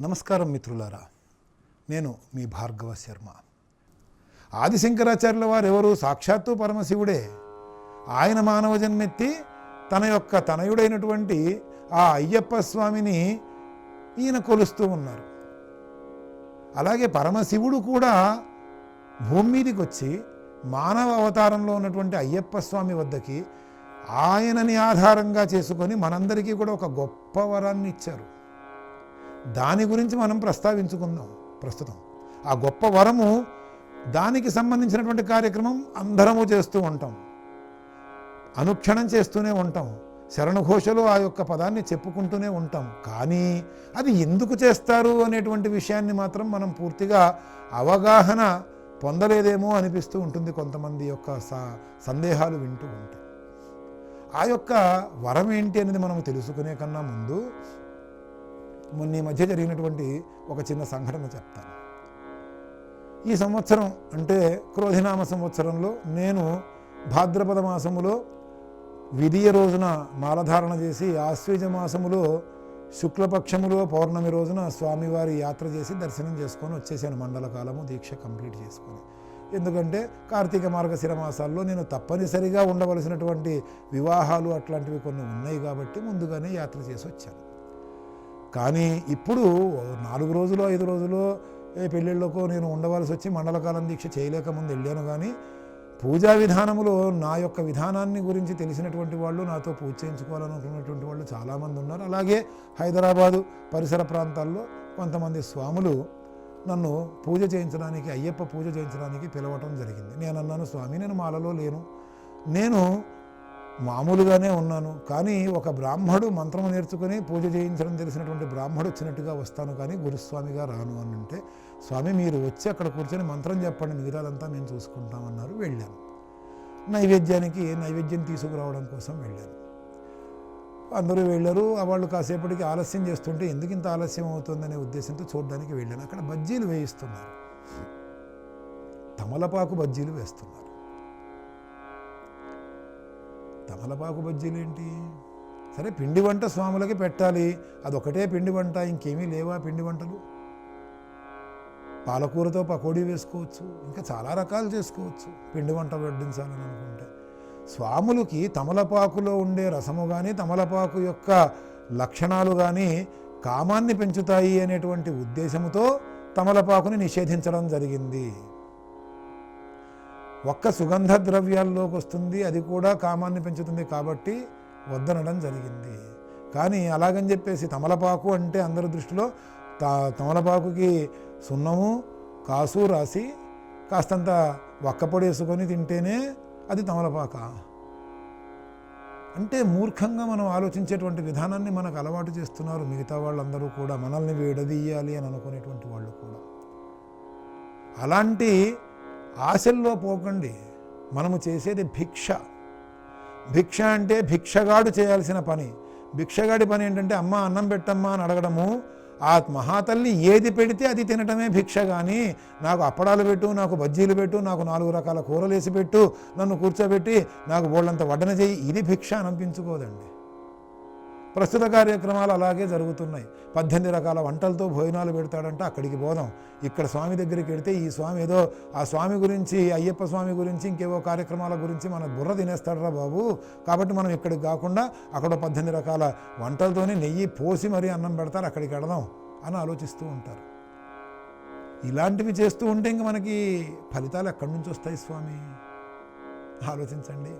నమస్కారం మిత్రులారా. నేను మీ భార్గవ శర్మ. ఆదిశంకరాచార్యుల వారు ఎవరు సాక్షాత్తు పరమశివుడే. ఆయన మానవ జన్మెత్తి తన యొక్క తనయుడైనటువంటి ఆ అయ్యప్ప స్వామిని ఈయన కొలుస్తూ ఉన్నారు. అలాగే పరమశివుడు కూడా భూమి మీదకి వచ్చి మానవ అవతారంలో ఉన్నటువంటి అయ్యప్ప స్వామి వద్దకి ఆయనని ఆధారంగా చేసుకొని మనందరికీ కూడా ఒక గొప్ప వరాన్ని ఇచ్చారు. దాని గురించి మనం ప్రస్తావించుకుందాం ప్రస్తుతం. ఆ గొప్ప వరము దానికి సంబంధించినటువంటి కార్యక్రమం అందరము చేస్తూ ఉంటాం. అనుక్షణం చేస్తూనే ఉంటాం. శరణఘోషలో ఆ యొక్క పదాన్ని చెప్పుకుంటూనే ఉంటాం. కానీ అది ఎందుకు చేస్తారు అనేటువంటి విషయాన్ని మాత్రం మనం పూర్తిగా అవగాహన పొందలేదేమో అనిపిస్తూ ఉంటుంది కొంతమంది యొక్క స- సందేహాలు వింటూ ఉంటాయి ఆ యొక్క వరం ఏంటి అనేది మనం తెలుసుకునే కన్నా ముందు మొన్న ఈ మధ్య జరిగినటువంటి ఒక చిన్న సంఘటన చెప్తాను. ఈ సంవత్సరం అంటే క్రోధినామ సంవత్సరంలో నేను భాద్రపద మాసములో విధియ రోజున మాలధారణ చేసి ఆశ్వీజ మాసములో శుక్లపక్షములో పౌర్ణమి రోజున స్వామివారి యాత్ర చేసి దర్శనం చేసుకొని వచ్చేసాను మండల కాలము దీక్ష కంప్లీట్ చేసుకొని. ఎందుకంటే కార్తీక మార్గశిర మాసాల్లో నేను తప్పనిసరిగా ఉండవలసినటువంటి వివాహాలు అట్లాంటివి కొన్ని ఉన్నాయి కాబట్టి ముందుగానే యాత్ర చేసి వచ్చాను. కానీ ఇప్పుడు నాలుగు రోజులు ఐదు రోజులు పెళ్ళిళ్ళకో నేను ఉండవలసి వచ్చి మండలకాలం దీక్ష చేయలేకముందు వెళ్ళాను కానీ పూజా విధానంలో నా యొక్క విధానాన్ని గురించి తెలిసినటువంటి వాళ్ళు నాతో పూజ చేయించుకోవాలనుకున్నటువంటి వాళ్ళు చాలామంది ఉన్నారు. అలాగే హైదరాబాదు పరిసర ప్రాంతాల్లో కొంతమంది స్వాములు నన్ను పూజ చేయించడానికి అయ్యప్ప పూజ చేయించడానికి పిలవటం జరిగింది. నేను అన్నాను స్వామి నేను మాలలో లేను. నేను మామూలుగానే ఉన్నాను. కానీ ఒక బ్రాహ్మడు మంత్రము నేర్చుకుని పూజ చేయించడం తెలిసినటువంటి బ్రాహ్మడు వచ్చినట్టుగా వస్తాను. కానీ గురుస్వామిగా రాను అని అంటే స్వామి మీరు వచ్చి అక్కడ కూర్చొని మంత్రం చెప్పండి. మిగతాదంతా మేము చూసుకుంటామన్నారు. వెళ్ళాను. నైవేద్యానికి నైవేద్యం తీసుకురావడం కోసం వెళ్ళాను. అందరూ వెళ్ళారు. వాళ్ళు కాసేపటికి ఆలస్యం చేస్తుంటే ఎందుకు ఇంత ఆలస్యం అవుతుందనే ఉద్దేశంతో చూడడానికి వెళ్ళాను. అక్కడ బజ్జీలు వేయిస్తున్నారు. తమలపాకు బజ్జీలు వేస్తున్నారు. తమలపాకు బజ్జీలు ఏంటి సరే పిండి వంట స్వాములకి పెట్టాలి. అదొకటే పిండి వంట ఇంకేమీ లేవా పిండి వంటలు? పాలకూరతో పకోడీ వేసుకోవచ్చు ఇంకా చాలా రకాలు చేసుకోవచ్చు పిండి వంట వడ్డించాలని అనుకుంటే. స్వాములకి తమలపాకులో ఉండే రసము కానీ తమలపాకు యొక్క లక్షణాలు కానీ కామాన్ని పెంచుతాయి అనేటువంటి ఉద్దేశముతో తమలపాకుని నిషేధించడం జరిగింది. ఒక్క సుగంధ ద్రవ్యాల్లోకి వస్తుంది అది కూడా కామాన్ని పెంచుతుంది కాబట్టి వద్దనడం జరిగింది. కానీ అలాగని చెప్పేసి తమలపాకు అంటే అందరి దృష్టిలో తా తమలపాకుకి సున్నము కాసు రాసి కాస్తంత ఒక్కపొడి వేసుకొని తింటేనే అది తమలపాక. అంటే మూర్ఖంగా మనం ఆలోచించేటువంటి విధానాన్ని మనకు అలవాటు చేస్తున్నారు మిగతా వాళ్ళందరూ కూడా మనల్ని విడదీయాలి అని అనుకునేటువంటి వాళ్ళు కూడా. అలాంటి ఆశల్లో పోకండి. మనము చేసేది భిక్ష. భిక్ష అంటే భిక్షగాడు చేయాల్సిన పని. భిక్షగాడి పని ఏంటంటే అమ్మ అన్నం పెట్టమ్మా అని అడగడము. ఆ మహాతల్లి ఏది పెడితే అది తినటమే భిక్ష కానీ నాకు అప్పడాలు పెట్టు నాకు బజ్జీలు పెట్టు నాకు నాలుగు రకాల కూరలు వేసి పెట్టు నన్ను కూర్చోబెట్టి నాకు బోళ్ళంత వడ్డన చేయి ఇది భిక్ష అనిపించుకోదండి. ప్రస్తుత కార్యక్రమాలు అలాగే జరుగుతున్నాయి. పద్దెనిమిది రకాల వంటలతో భోజనాలు పెడతాడంటే అక్కడికి పోదాం ఇక్కడ స్వామి దగ్గరికి వెడితే ఈ స్వామి ఏదో ఆ స్వామి గురించి అయ్యప్ప స్వామి గురించి ఇంకేవో కార్యక్రమాల గురించి మన బుర్ర తినేస్తాడరా బాబు. కాబట్టి మనం ఇక్కడికి కాకుండా అక్కడ పద్దెనిమిది రకాల వంటలతోనే నెయ్యి పోసి మరీ అన్నం పెడతారు అక్కడికి వెడదాం అని ఆలోచిస్తూ ఉంటారు. ఇలాంటివి చేస్తూ ఉంటే ఇంక మనకి ఫలితాలు ఎక్కడి నుంచి వస్తాయి స్వామి? ఆలోచించండి.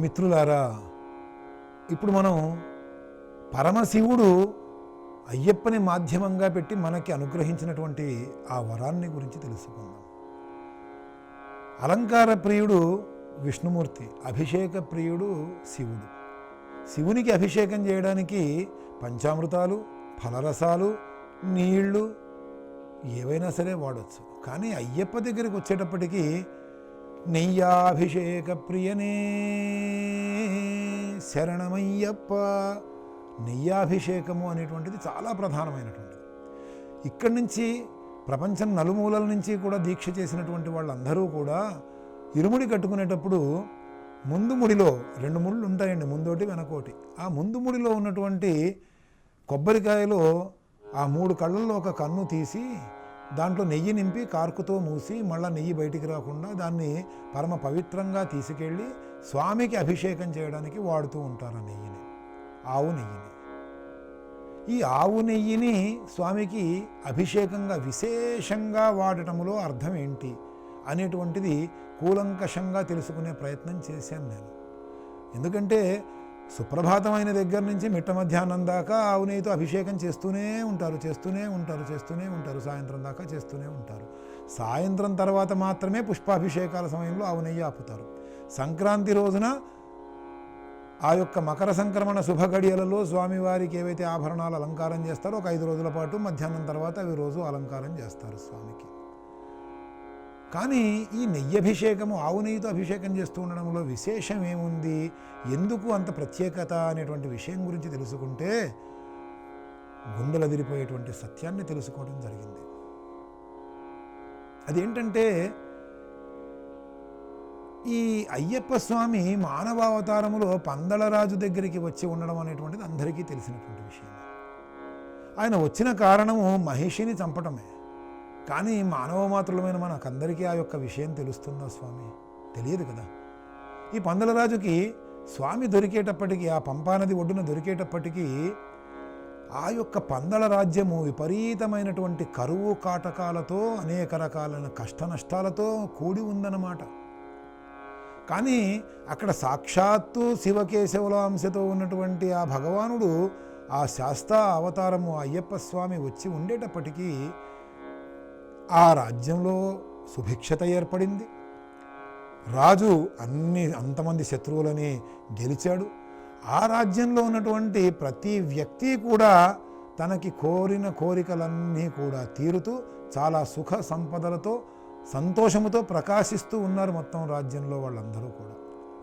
మిత్రులారా ఇప్పుడు మనం పరమశివుడు అయ్యప్పని మాధ్యమంగా పెట్టి మనకి అనుగ్రహించినటువంటి ఆ వరాన్ని గురించి తెలుసుకుందాం. అలంకార ప్రియుడు విష్ణుమూర్తి అభిషేక ప్రియుడు శివుడు. శివునికి అభిషేకం చేయడానికి పంచామృతాలు ఫలరసాలు నీళ్ళు ఏవైనా సరే వాడచ్చు. కానీ అయ్యప్ప దగ్గరికి వచ్చేటప్పటికీ నెయ్యాభిషేక ప్రియనే శరణమయ్యప్ప నెయ్యాభిషేకము అనేటువంటిది చాలా ప్రధానమైనటువంటిది. ఇక్కడి నుంచి ప్రపంచం నలుమూలల నుంచి కూడా దీక్ష చేసినటువంటి వాళ్ళందరూ కూడా ఇరుముడి కట్టుకునేటప్పుడు ముందు ముడిలో రెండు ముళ్ళు ఉంటాయండి ముందోటి వెనకోటి. ఆ ముందు ముడిలో ఉన్నటువంటి కొబ్బరికాయలో ఆ మూడు కళ్ళల్లో ఒక కన్ను తీసి దాంట్లో నెయ్యి నింపి కార్కుతో మూసి మళ్ళీ నెయ్యి బయటికి రాకుండా దాన్ని పరమ పవిత్రంగా తీసుకెళ్ళి స్వామికి అభిషేకం చేయడానికి వాడుతూ ఉంటారు ఆ నెయ్యిని ఆవు నెయ్యిని. ఈ ఆవు నెయ్యిని స్వామికి అభిషేకంగా విశేషంగా వాడటంలో అర్థం ఏంటి అనేటువంటిది కూలంకషంగా తెలుసుకునే ప్రయత్నం చేశాను నేను. ఎందుకంటే సుప్రభాతమైన దగ్గర నుంచి మిట్ట మధ్యాహ్నం దాకా ఆవు నెయ్యితో అభిషేకం చేస్తూనే ఉంటారు చేస్తూనే ఉంటారు చేస్తూనే ఉంటారు సాయంత్రం దాకా చేస్తూనే ఉంటారు. సాయంత్రం తర్వాత మాత్రమే పుష్పాభిషేకాల సమయంలో ఆవు నెయ్యి ఆపుతారు. సంక్రాంతి రోజున ఆ యొక్క మకర సంక్రమణ శుభ గడియలలో స్వామివారికి ఏవైతే ఆభరణాలు అలంకారం చేస్తారో ఒక ఐదు రోజుల పాటు మధ్యాహ్నం తర్వాత అవి రోజు అలంకారం చేస్తారు స్వామికి. కానీ ఈ నెయ్యి అభిషేకము ఆవు నెయ్యితో అభిషేకం చేస్తూ ఉండడంలో విశేషం ఏముంది? ఎందుకు అంత ప్రత్యేకత అనేటువంటి విషయం గురించి తెలుసుకుంటే గుండెలు అదిరిపోయేటువంటి సత్యాన్ని తెలుసుకోవడం జరిగింది. అదేంటంటే ఈ అయ్యప్ప స్వామి మానవావతారములో పందళరాజు దగ్గరికి వచ్చి ఉండడం అనేటువంటిది అందరికీ తెలిసినటువంటి విషయం. ఆయన వచ్చిన కారణము మహిషిని చంపటమే. కానీ మానవ మాత్రులమైన మనకందరికీ ఆ యొక్క విషయం తెలుస్తుందా స్వామి? తెలియదు కదా. ఈ పందలరాజుకి స్వామి దొరికేటప్పటికీ ఆ పంపానది ఒడ్డున దొరికేటప్పటికీ ఆ యొక్క పందల రాజ్యము విపరీతమైనటువంటి కరువు కాటకాలతో అనేక రకాలైన కష్ట నష్టాలతో కూడి ఉందన్నమాట. కానీ అక్కడ సాక్షాత్తు శివకేశవుల అంశతో ఉన్నటువంటి ఆ భగవానుడు ఆ శాస్తా అవతారము అయ్యప్ప స్వామి వచ్చి ఉండేటప్పటికీ ఆ రాజ్యంలో సుభిక్షత ఏర్పడింది. రాజు అన్ని అంతమంది శత్రువులని గెలిచాడు. ఆ రాజ్యంలో ఉన్నటువంటి ప్రతి వ్యక్తి కూడా తనకి కోరిన కోరికలన్నీ కూడా తీరుతూ చాలా సుఖ సంపదలతో సంతోషముతో ప్రకాశిస్తూ ఉన్నారు మొత్తం రాజ్యంలో వాళ్ళందరూ కూడా.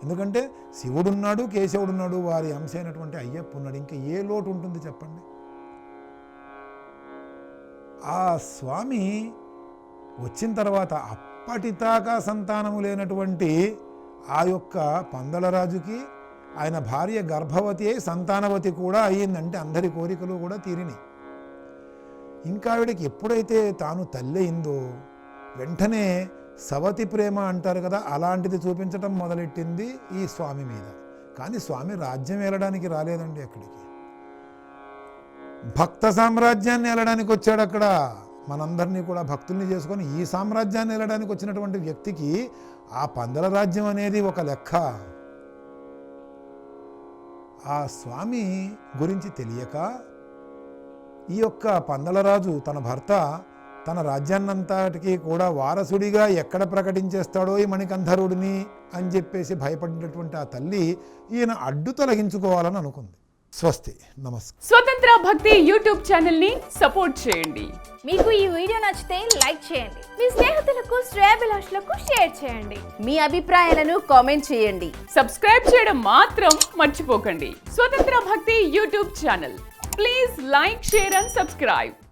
ఎందుకంటే శివుడున్నాడు కేశవుడున్నాడు వారి అంశ అయినటువంటి అయ్యప్ప ఉన్నాడు ఇంకా ఏ లోటు ఉంటుంది చెప్పండి? ఆ స్వామి వచ్చిన తర్వాత అప్పటిదాకా సంతానము లేనటువంటి ఆ యొక్క పందలరాజుకి ఆయన భార్య గర్భవతి అయి సంతానవతి కూడా అయ్యిందంటే అందరి కోరికలు కూడా తీరినాయి. ఇంకా ఆవిడకి ఎప్పుడైతే తాను తల్లి అయిందో వెంటనే సవతి ప్రేమ అంటారు కదా అలాంటిది చూపించటం మొదలెట్టింది ఈ స్వామి మీద. కానీ స్వామి రాజ్యం వెళ్ళడానికి రాలేదండి అక్కడికి. భక్త సామ్రాజ్యాన్ని వెళ్ళడానికి వచ్చాడు అక్కడ. మనందరినీ కూడా భక్తుల్ని చేసుకొని ఈ సామ్రాజ్యాన్ని వెళ్ళడానికి వచ్చినటువంటి వ్యక్తికి ఆ పందల రాజ్యం అనేది ఒక లెక్క. ఆ స్వామి గురించి తెలియక ఈ యొక్క పందలరాజు తన భర్త తన రాజ్యాన్నంతటికి కూడా వారసుడిగా ఎక్కడ ప్రకటించేస్తాడో ఈ మణికంధరుడిని అని చెప్పేసి భయపడినటువంటి ఆ తల్లి ఈయన అడ్డు తొలగించుకోవాలని అనుకుంది. స్వస్తి. నమస్కారం. స్వతంత్ర భక్తి యూట్యూబ్ ఛానల్ని సపోర్ట్ చేయండి. మీకు ఈ వీడియో నచ్చితే లైక్ చేయండి. మీ స్నేహితులకు శ్రేయభిలాషులకు షేర్ చేయండి. మీ అభిప్రాయాలను కామెంట్ చేయండి. సబ్స్క్రైబ్ చేయడం మాత్రం మర్చిపోకండి. Swatantra Bhakti YouTube channel. Please like share and subscribe.